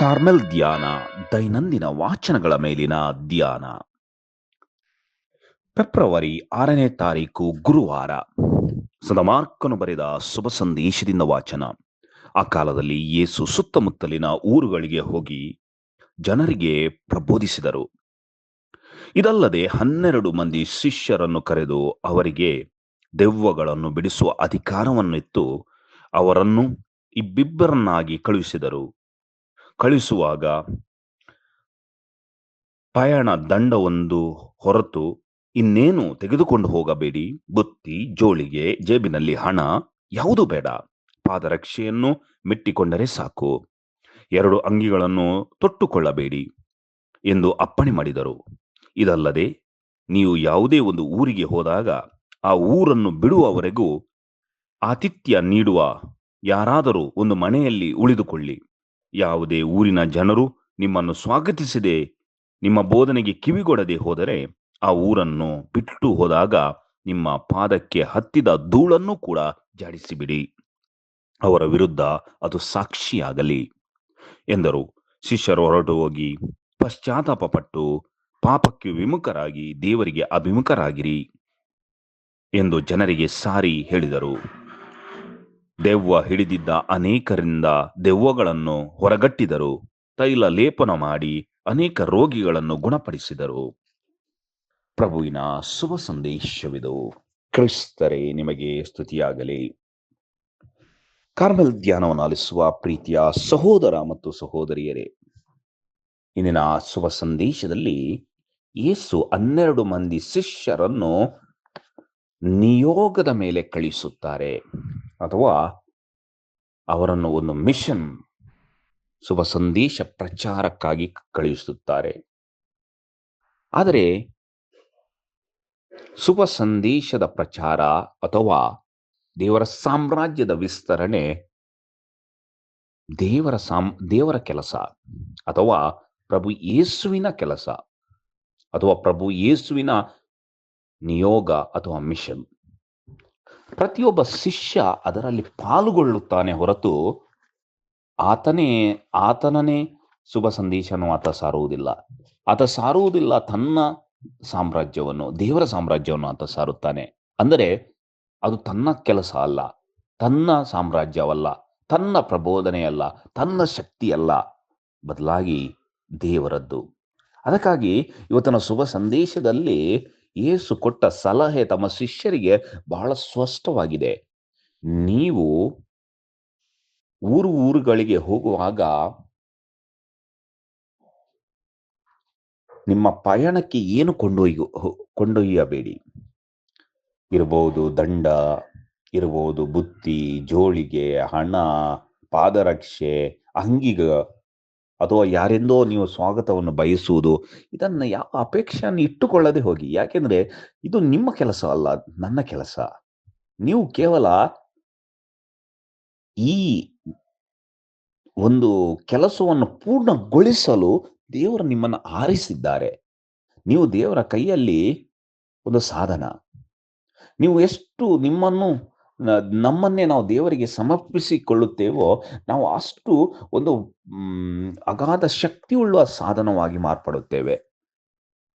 Carmel ಧ್ಯಾನ, ದೈನಂದಿನ ವಾಚನಗಳ ಮೇಲಿನ ಧ್ಯಾನ. ಫೆಬ್ರವರಿ ಆರನೇ ತಾರೀಕು ಗುರುವಾರ. ಸದಮಾರ್ಕನು ಬರೆದ ಶುಭ ಸಂದೇಶದಿಂದ ವಾಚನ. ಆ ಕಾಲದಲ್ಲಿ ಯೇಸು ಸುತ್ತಮುತ್ತಲಿನ ಊರುಗಳಿಗೆ ಹೋಗಿ ಜನರಿಗೆ ಪ್ರಬೋಧಿಸಿದರು. ಇದಲ್ಲದೆ ಹನ್ನೆರಡು ಮಂದಿ ಶಿಷ್ಯರನ್ನು ಕರೆದು ಅವರಿಗೆ ದೆವ್ವಗಳನ್ನು ಬಿಡಿಸುವ ಅಧಿಕಾರವನ್ನಿತ್ತು ಅವರನ್ನು ಇಬ್ಬಿಬ್ಬರನ್ನಾಗಿ ಕಳುಹಿಸಿದರು. ಕಳಿಸುವಾಗ ಪಯಣ ದಂಡವೊಂದು ಹೊರತು ಇನ್ನೇನು ತೆಗೆದುಕೊಂಡು ಹೋಗಬೇಡಿ. ಬುತ್ತಿ, ಜೋಳಿಗೆ, ಜೇಬಿನಲ್ಲಿ ಹಣ, ಯಾವುದು ಬೇಡ. ಪಾದರಕ್ಷೆಯನ್ನು ಮೆಟ್ಟಿಕೊಂಡರೆ ಸಾಕು. ಎರಡು ಅಂಗಿಗಳನ್ನು ತೊಟ್ಟುಕೊಳ್ಳಬೇಡಿ ಎಂದು ಅಪ್ಪಣೆ ಮಾಡಿದರು. ಇದಲ್ಲದೆ ನೀವು ಯಾವುದೇ ಒಂದು ಊರಿಗೆ ಹೋದಾಗ ಆ ಊರನ್ನು ಬಿಡುವವರೆಗೂ ಆತಿಥ್ಯ ನೀಡುವ ಯಾರಾದರೂ ಒಂದು ಮನೆಯಲ್ಲಿ ಉಳಿದುಕೊಳ್ಳಿ. ಯಾವುದೇ ಊರಿನ ಜನರು ನಿಮ್ಮನ್ನು ಸ್ವಾಗತಿಸದೆ ನಿಮ್ಮ ಬೋಧನೆಗೆ ಕಿವಿಗೊಡದೆ ಹೋದರೆ ಆ ಊರನ್ನು ಬಿಟ್ಟು ಹೋದಾಗ ನಿಮ್ಮ ಪಾದಕ್ಕೆ ಹತ್ತಿದ ಧೂಳನ್ನು ಕೂಡ ಜಾಡಿಸಿಬಿಡಿ. ಅವರ ವಿರುದ್ಧ ಅದು ಸಾಕ್ಷಿಯಾಗಲಿ ಎಂದರು. ಶಿಷ್ಯರು ಹೊರಟು ಹೋಗಿ ಪಶ್ಚಾತ್ತಾಪ ಪಟ್ಟು ಪಾಪಕ್ಕೆ ವಿಮುಖರಾಗಿ ದೇವರಿಗೆ ಅಭಿಮುಖರಾಗಿರಿ ಎಂದು ಜನರಿಗೆ ಸಾರಿ ಹೇಳಿದರು. ದೆವ್ವ ಹಿಡಿದಿದ್ದ ಅನೇಕರಿಂದ ದೆವ್ವಗಳನ್ನು ಹೊರಗಟ್ಟಿದರು. ತೈಲ ಲೇಪನ ಮಾಡಿ ಅನೇಕ ರೋಗಿಗಳನ್ನು ಗುಣಪಡಿಸಿದರು. ಪ್ರಭುವಿನ ಶುಭ ಸಂದೇಶವಿದು. ಕ್ರಿಸ್ತರೇ, ನಿಮಗೆ ಸ್ತುತಿಯಾಗಲಿ. ಕಾರ್ಮೆಲ್ ಧ್ಯಾನವನ್ನು ಆಲಿಸುವ ಪ್ರೀತಿಯ ಸಹೋದರ ಮತ್ತು ಸಹೋದರಿಯರೇ, ಇಂದಿನ ಶುಭ ಸಂದೇಶದಲ್ಲಿ ಯೇಸು ಹನ್ನೆರಡು ಮಂದಿ ಶಿಷ್ಯರನ್ನು ನಿಯೋಗದ ಮೇಲೆ ಕಳಿಸುತ್ತಾರೆ ಅಥವಾ ಅವರನ್ನು ಒಂದು ಮಿಷನ್, ಶುಭ ಸಂದೇಶ ಪ್ರಚಾರಕ್ಕಾಗಿ ಕಳುಹಿಸುತ್ತಾರೆ ಆದರೆ ಶುಭ ಸಂದೇಶದ ಪ್ರಚಾರ ಅಥವಾ ದೇವರ ಸಾಮ್ರಾಜ್ಯದ ವಿಸ್ತರಣೆ ದೇವರ ಸಾಮ್, ದೇವರ ಕೆಲಸ ಅಥವಾ ಪ್ರಭು ಯೇಸುವಿನ ಕೆಲಸ ಅಥವಾ ಪ್ರಭು ಯೇಸುವಿನ ನಿಯೋಗ ಅಥವಾ ಮಿಷನ್. ಪ್ರತಿಯೊಬ್ಬ ಶಿಷ್ಯ ಅದರಲ್ಲಿ ಪಾಲುಗೊಳ್ಳುತ್ತಾನೆ ಹೊರತು ಆತನೇ, ಆತನನೇ ಶುಭ ಸಂದೇಶನು ಆತ ಸಾರುವುದಿಲ್ಲ. ಆತ ಸಾರುವುದಿಲ್ಲ, ತನ್ನ ಸಾಮ್ರಾಜ್ಯವನ್ನು, ದೇವರ ಸಾಮ್ರಾಜ್ಯವನ್ನು ಆತ ಸಾರುತ್ತಾನೆ. ಅಂದರೆ ಅದು ತನ್ನ ಕೆಲಸ ಅಲ್ಲ, ತನ್ನ ಸಾಮ್ರಾಜ್ಯವಲ್ಲ, ತನ್ನ ಪ್ರಬೋಧನೆಯಲ್ಲ, ತನ್ನ ಶಕ್ತಿಯಲ್ಲ, ಬದಲಾಗಿ ದೇವರದ್ದು. ಅದಕ್ಕಾಗಿ ಇವತ್ತಿನ ಶುಭ ಸಂದೇಶದಲ್ಲಿ ಯೇಸು ಕೊಟ್ಟ ಸಲಹೆ ತಮ್ಮ ಶಿಷ್ಯರಿಗೆ ಬಹಳ ಸ್ಪಷ್ಟವಾಗಿದೆ. ನೀವು ಊರು ಊರುಗಳಿಗೆ ಹೋಗುವಾಗ ನಿಮ್ಮ ಪಯಣಕ್ಕೆ ಏನು ಕೊಂಡೊಯ್ಯು ಕೊಂಡೊಯ್ಯಬೇಡಿ? ಇರಬಹುದು ದಂಡ ಇರಬಹುದು ಬುತ್ತಿ, ಜೋಳಿಗೆ, ಹಣ, ಪಾದರಕ್ಷೆ, ಅಂಗಿಗ ಅಥವಾ ಯಾರಿಂದೋ ನೀವು ಸ್ವಾಗತವನ್ನು ಬಯಸುವುದು, ಇದನ್ನು ಯಾವ ಅಪೇಕ್ಷೆಯನ್ನು ಇಟ್ಟುಕೊಳ್ಳದೆ ಹೋಗಿ. ಯಾಕೆಂದ್ರೆ ಇದು ನಿಮ್ಮ ಕೆಲಸ ಅಲ್ಲ, ನನ್ನ ಕೆಲಸ. ನೀವು ಕೇವಲ ಈ ಒಂದು ಕೆಲಸವನ್ನು ಪೂರ್ಣಗೊಳಿಸಲು ದೇವರು ನಿಮ್ಮನ್ನು ಆರಿಸಿದ್ದಾರೆ. ನೀವು ದೇವರ ಕೈಯಲ್ಲಿ ಒಂದು ಸಾಧನ. ನೀವು ಎಷ್ಟು ನಿಮ್ಮನ್ನು ನಮ್ಮನ್ನೇ ನಾವು ದೇವರಿಗೆ ಸಮರ್ಪಿಸಿಕೊಳ್ಳುತ್ತೇವೋ, ನಾವು ಅಷ್ಟು ಒಂದು ಅಗಾಧ ಶಕ್ತಿಯುಳ್ಳ ಸಾಧನವಾಗಿ ಮಾರ್ಪಡುತ್ತೇವೆ.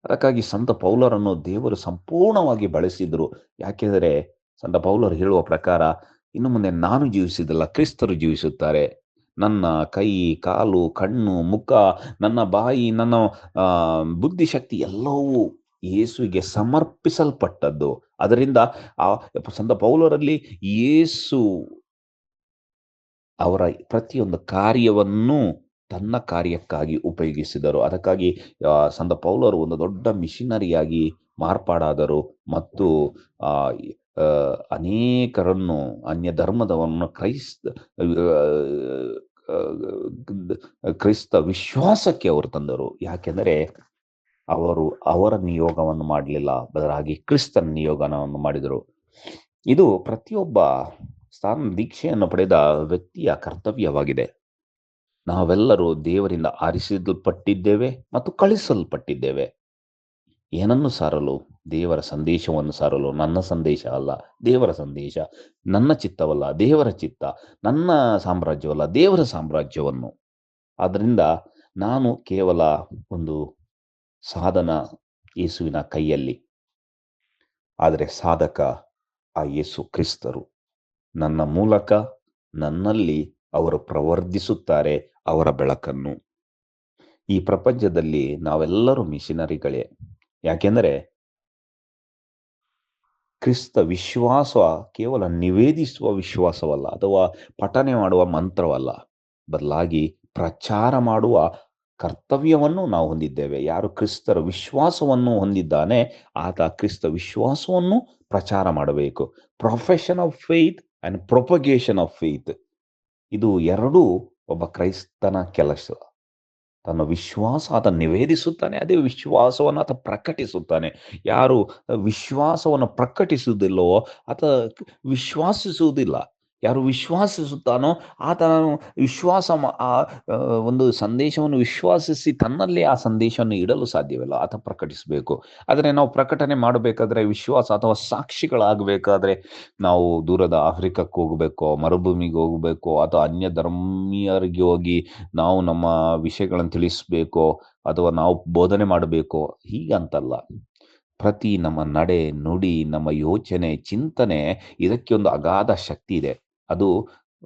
ಅದಕ್ಕಾಗಿ ಸಂತ ಪೌಲರನ್ನು ದೇವರು ಸಂಪೂರ್ಣವಾಗಿ ಬಳಸಿದ್ರು. ಯಾಕೆಂದರೆ ಸಂತ ಪೌಲರು ಹೇಳುವ ಪ್ರಕಾರ, ಇನ್ನು ಮುಂದೆ ನಾನು ಜೀವಿಸಿದಲ್ಲ ಕ್ರಿಸ್ತರು ಜೀವಿಸುತ್ತಾರೆ. ನನ್ನ ಕೈ, ಕಾಲು, ಕಣ್ಣು, ಮುಖ, ನನ್ನ ಬಾಯಿ, ನನ್ನ ಬುದ್ಧಿಶಕ್ತಿ ಎಲ್ಲವೂ ಯೇಸುವಿಗೆ ಸಮರ್ಪಿಸಲ್ಪಟ್ಟದ್ದು. ಅದರಿಂದ ಆ ಸಂತ ಪೌಲರಲ್ಲಿ ಯೇಸು ಅವರ ಪ್ರತಿಯೊಂದು ಕಾರ್ಯವನ್ನು ತನ್ನ ಕಾರ್ಯಕ್ಕಾಗಿ ಉಪಯೋಗಿಸಿದರು. ಅದಕ್ಕಾಗಿ ಸಂತ ಪೌಲರು ಒಂದು ದೊಡ್ಡ ಮಿಷನರಿಯಾಗಿ ಮಾರ್ಪಾಡಾದರು ಮತ್ತು, ಆ ಅನೇಕರನ್ನು ಅನ್ಯ ಧರ್ಮದವನ್ನು ಕ್ರೈಸ್ತ ಕ್ರೈಸ್ತ ವಿಶ್ವಾಸಕ್ಕೆ ಅವರು ತಂದರು. ಯಾಕೆಂದರೆ ಅವರು ಅವರ ನಿಯೋಗವನ್ನು ಮಾಡಲಿಲ್ಲ. ಬದಲಾಗಿ ಕ್ರಿಸ್ತನ ನಿಯೋಗನವನ್ನು ಮಾಡಿದರು. ಇದು ಪ್ರತಿಯೊಬ್ಬ ಸ್ಥಾನ ದೀಕ್ಷೆಯನ್ನು ಪಡೆದ ವ್ಯಕ್ತಿಯ ಕರ್ತವ್ಯವಾಗಿದೆ. ನಾವೆಲ್ಲರೂ ದೇವರಿಂದ ಆರಿಸಲ್ಪಟ್ಟಿದ್ದೇವೆ ಮತ್ತು ಕಳಿಸಲ್ಪಟ್ಟಿದ್ದೇವೆ. ಏನನ್ನು ಸಾರಲು? ದೇವರ ಸಂದೇಶವನ್ನು ಸಾರಲು? ನನ್ನ ಸಂದೇಶ ಅಲ್ಲ. ದೇವರ ಸಂದೇಶ. ನನ್ನ ಚಿತ್ತವಲ್ಲ. ದೇವರ ಚಿತ್ತ. ನನ್ನ ಸಾಮ್ರಾಜ್ಯವಲ್ಲ. ದೇವರ ಸಾಮ್ರಾಜ್ಯವನ್ನು. ಆದ್ದರಿಂದ ನಾನು ಕೇವಲ ಒಂದು ಸಾಧನ ಯೇಸುವಿನ ಕೈಯಲ್ಲಿ. ಆದರೆ ಸಾಧಕ ಆ ಯೇಸು ಕ್ರಿಸ್ತರು. ನನ್ನ ಮೂಲಕ ನನ್ನಲ್ಲಿ ಅವರು ಪ್ರವರ್ಧಿಸುತ್ತಾರೆ ಅವರ ಬೆಳಕನ್ನು. ಈ ಪ್ರಪಂಚದಲ್ಲಿ ನಾವೆಲ್ಲರೂ ಮಿಷನರಿಗಳೇ. ಯಾಕೆಂದರೆ ಕ್ರಿಸ್ತ ವಿಶ್ವಾಸ ಕೇವಲ ನಿವೇದಿಸುವ ವಿಶ್ವಾಸವಲ್ಲ, ಅಥವಾ ಪಠನೆ ಮಾಡುವ ಮಂತ್ರವಲ್ಲ. ಬದಲಾಗಿ ಪ್ರಚಾರ ಮಾಡುವ ಕರ್ತವ್ಯವನ್ನು ನಾವು ಹೊಂದಿದ್ದೇವೆ. ಯಾರು ಕ್ರಿಸ್ತರ ವಿಶ್ವಾಸವನ್ನು ಹೊಂದಿದ್ದಾನೆ, ಆತ ಕ್ರಿಸ್ತ ವಿಶ್ವಾಸವನ್ನು ಪ್ರಚಾರ ಮಾಡಬೇಕು. Profession of faith and propagation of faith ಇದು ಎರಡೂ ಒಬ್ಬ ಕ್ರೈಸ್ತನ ಕೆಲಸ. ತನ್ನ ವಿಶ್ವಾಸ ಆತ ನಿವೇದಿಸುತ್ತಾನೆ, ಅದೇ ವಿಶ್ವಾಸವನ್ನು ಆತ ಪ್ರಕಟಿಸುತ್ತಾನೆ. ಯಾರು ವಿಶ್ವಾಸವನ್ನು ಪ್ರಕಟಿಸುವುದಿಲ್ಲವೋ, ಆತ ವಿಶ್ವಾಸಿಸುವುದಿಲ್ಲ. ಯಾರು ವಿಶ್ವಾಸಿಸುತ್ತಾನೋ ಆತನ ವಿಶ್ವಾಸ ಆ, ಒಂದು ಸಂದೇಶವನ್ನು ವಿಶ್ವಾಸಿಸಿ ತನ್ನಲ್ಲಿ ಆ ಸಂದೇಶವನ್ನು ಇಡಲು ಸಾಧ್ಯವಿಲ್ಲ. ಆತ ಪ್ರಕಟಿಸಬೇಕು. ಆದರೆ ನಾವು ಪ್ರಕಟಣೆ ಮಾಡಬೇಕಾದ್ರೆ ವಿಶ್ವಾಸ ಅಥವಾ ಸಾಕ್ಷಿಗಳಾಗಬೇಕಾದ್ರೆ ನಾವು ದೂರದ ಆಫ್ರಿಕಕ್ಕೆ ಹೋಗಬೇಕು ಮರುಭೂಮಿಗೆ ಹೋಗಬೇಕು ಅಥವಾ ಅನ್ಯ ಧರ್ಮೀಯರಿಗೆ ಹೋಗಿ ನಾವು ನಮ್ಮ ವಿಷಯಗಳನ್ನು ತಿಳಿಸ್ಬೇಕೋ ಅಥವಾ ನಾವು ಬೋಧನೆ ಮಾಡಬೇಕು. ಹೀಗಂತಲ್ಲ. ಪ್ರತಿ ನಮ್ಮ ನಡೆ ನುಡಿ ನಮ್ಮ ಯೋಚನೆ ಚಿಂತನೆ ಇದಕ್ಕೆ ಒಂದು ಅಗಾಧ ಶಕ್ತಿ ಇದೆ. ಅದು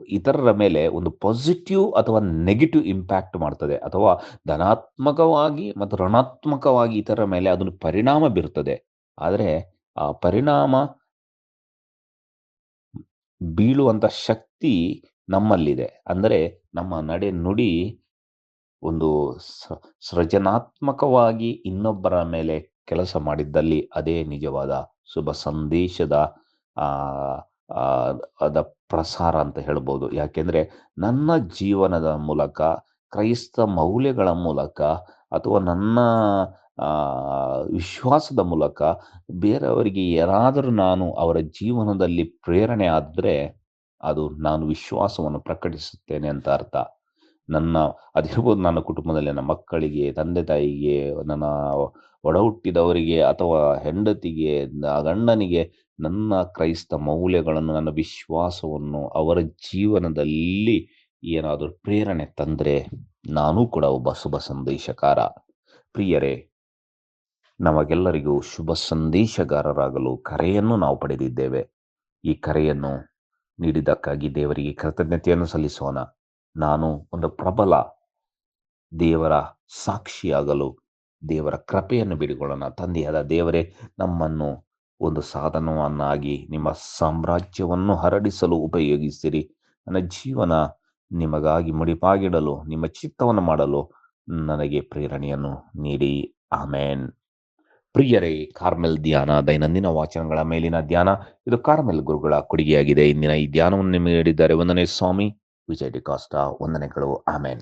ಇತರರ ಮೇಲೆ ಒಂದು ಪಾಸಿಟಿವ್ ಅಥವಾ ನೆಗೆಟಿವ್ ಇಂಪ್ಯಾಕ್ಟ್ ಮಾಡ್ತದೆ. ಅಥವಾ ಧನಾತ್ಮಕವಾಗಿ ಮತ್ತು ಋಣಾತ್ಮಕವಾಗಿ ಇತರರ ಮೇಲೆ ಅದನ್ನು ಪರಿಣಾಮ ಬೀರುತ್ತದೆ ಆದರೆ ಆ ಪರಿಣಾಮ ಬೀಳುವಂತ ಶಕ್ತಿ ನಮ್ಮಲ್ಲಿದೆ. ಅಂದರೆ ನಮ್ಮ ನಡೆ ನುಡಿ ಒಂದು ಸೃಜನಾತ್ಮಕವಾಗಿ ಇನ್ನೊಬ್ಬರ ಮೇಲೆ ಕೆಲಸ ಮಾಡಿದ್ದಲ್ಲಿ ಅದೇ ನಿಜವಾದ ಶುಭ ಸಂದೇಶದ ಅದ ಪ್ರಸಾರ ಅಂತ ಹೇಳ್ಬೋದು. ಯಾಕೆಂದ್ರೆ ನನ್ನ ಜೀವನದ ಮೂಲಕ, ಕ್ರೈಸ್ತ ಮೌಲ್ಯಗಳ ಮೂಲಕ ಅಥವಾ ನನ್ನ ವಿಶ್ವಾಸದ ಮೂಲಕ ಬೇರೆಯವರಿಗೆ ಏನಾದರೂ ನಾನು ಅವರ ಜೀವನದಲ್ಲಿ ಪ್ರೇರಣೆ ಆದರೆ ಅದು ನಾನು ವಿಶ್ವಾಸವನ್ನು ಪ್ರಕಟಿಸುತ್ತೇನೆ ಅಂತ ಅರ್ಥ. ನನ್ನ, ಅದಿರ್ಬೋದು ನನ್ನ ಕುಟುಂಬದಲ್ಲಿ ನನ್ನ ಮಕ್ಕಳಿಗೆ, ತಂದೆ ತಾಯಿಗೆ, ನನ್ನ ಒಡ ಹುಟ್ಟಿದವರಿಗೆ ಅಥವಾ ಹೆಂಡತಿಗೆ ಗಂಡನಿಗೆ ನನ್ನ ಕ್ರೈಸ್ತ ಮೌಲ್ಯಗಳನ್ನು, ನನ್ನ ವಿಶ್ವಾಸವನ್ನು ಅವರ ಜೀವನದಲ್ಲಿ ಏನಾದರೂ ಪ್ರೇರಣೆ ತಂದರೆ ನಾನೂ ಕೂಡ ಒಬ್ಬ ಶುಭ ಸಂದೇಶಕಾರ. ಪ್ರಿಯರೇ, ನಮಗೆಲ್ಲರಿಗೂ ಶುಭ ಸಂದೇಶಗಾರರಾಗಲು ಕರೆಯನ್ನು ನಾವು ಪಡೆದಿದ್ದೇವೆ. ಈ ಕರೆಯನ್ನು ನೀಡಿದ್ದಕ್ಕಾಗಿ ದೇವರಿಗೆ ಕೃತಜ್ಞತೆಯನ್ನು ಸಲ್ಲಿಸೋಣ. ನಾನು ಒಂದು ಪ್ರಬಲ ದೇವರ ಸಾಕ್ಷಿಯಾಗಲು ದೇವರ ಕೃಪೆಯನ್ನು ಬಿಡಿಕೊಳ್ಳೋಣ. ತಂದೆಯಾದ ದೇವರೇ, ನಮ್ಮನ್ನು ಒಂದು ಸಾಧನವನ್ನಾಗಿ, ನಿಮ್ಮ ಸಾಮ್ರಾಜ್ಯವನ್ನು ಹರಡಿಸಲು ಉಪಯೋಗಿಸಿರಿ. ನನ್ನ ಜೀವನ ನಿಮಗಾಗಿ ಮುಡಿಪಾಗಿಡಲು, ನಿಮ್ಮ ಚಿತ್ತವನ್ನು ಮಾಡಲು ನನಗೆ ಪ್ರೇರಣೆಯನ್ನು ನೀಡಿ. ಆಮೇನ್. ಪ್ರಿಯರೇ, ಕಾರ್ಮೆಲ್ ಧ್ಯಾನ, ದೈನಂದಿನ ವಾಚನಗಳ ಮೇಲಿನ ಧ್ಯಾನ, ಇದು ಕಾರ್ಮೆಲ್ ಗುರುಗಳ ಕೊಡುಗೆಯಾಗಿದೆ. ಇಂದಿನ ಈ ಧ್ಯಾನವನ್ನು ನಿಮಗೆ ನೀಡಿದ್ದಾರೆ ಒಂದನೇ ಸ್ವಾಮಿ ವಿಜಯ್ ಡಿಕಾಸ್ಟಾ ವಂದನೆಗಳು ಆಮೇನ್.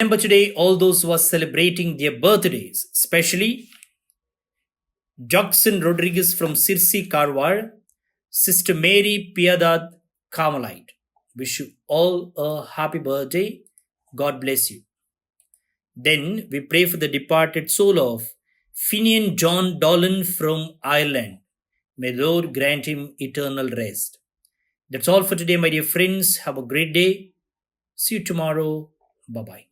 Remember today all those who are celebrating their birthdays, especially Jackson Rodriguez from Sirsi Karwar, Sister Mary Piedad Carmelite. Wish you all a happy birthday. God bless you. Then we pray for the departed soul of Finian John Dolan from Ireland. May Lord grant him eternal rest. That's all for today, my dear friends. Have a great day. See you tomorrow. Bye bye.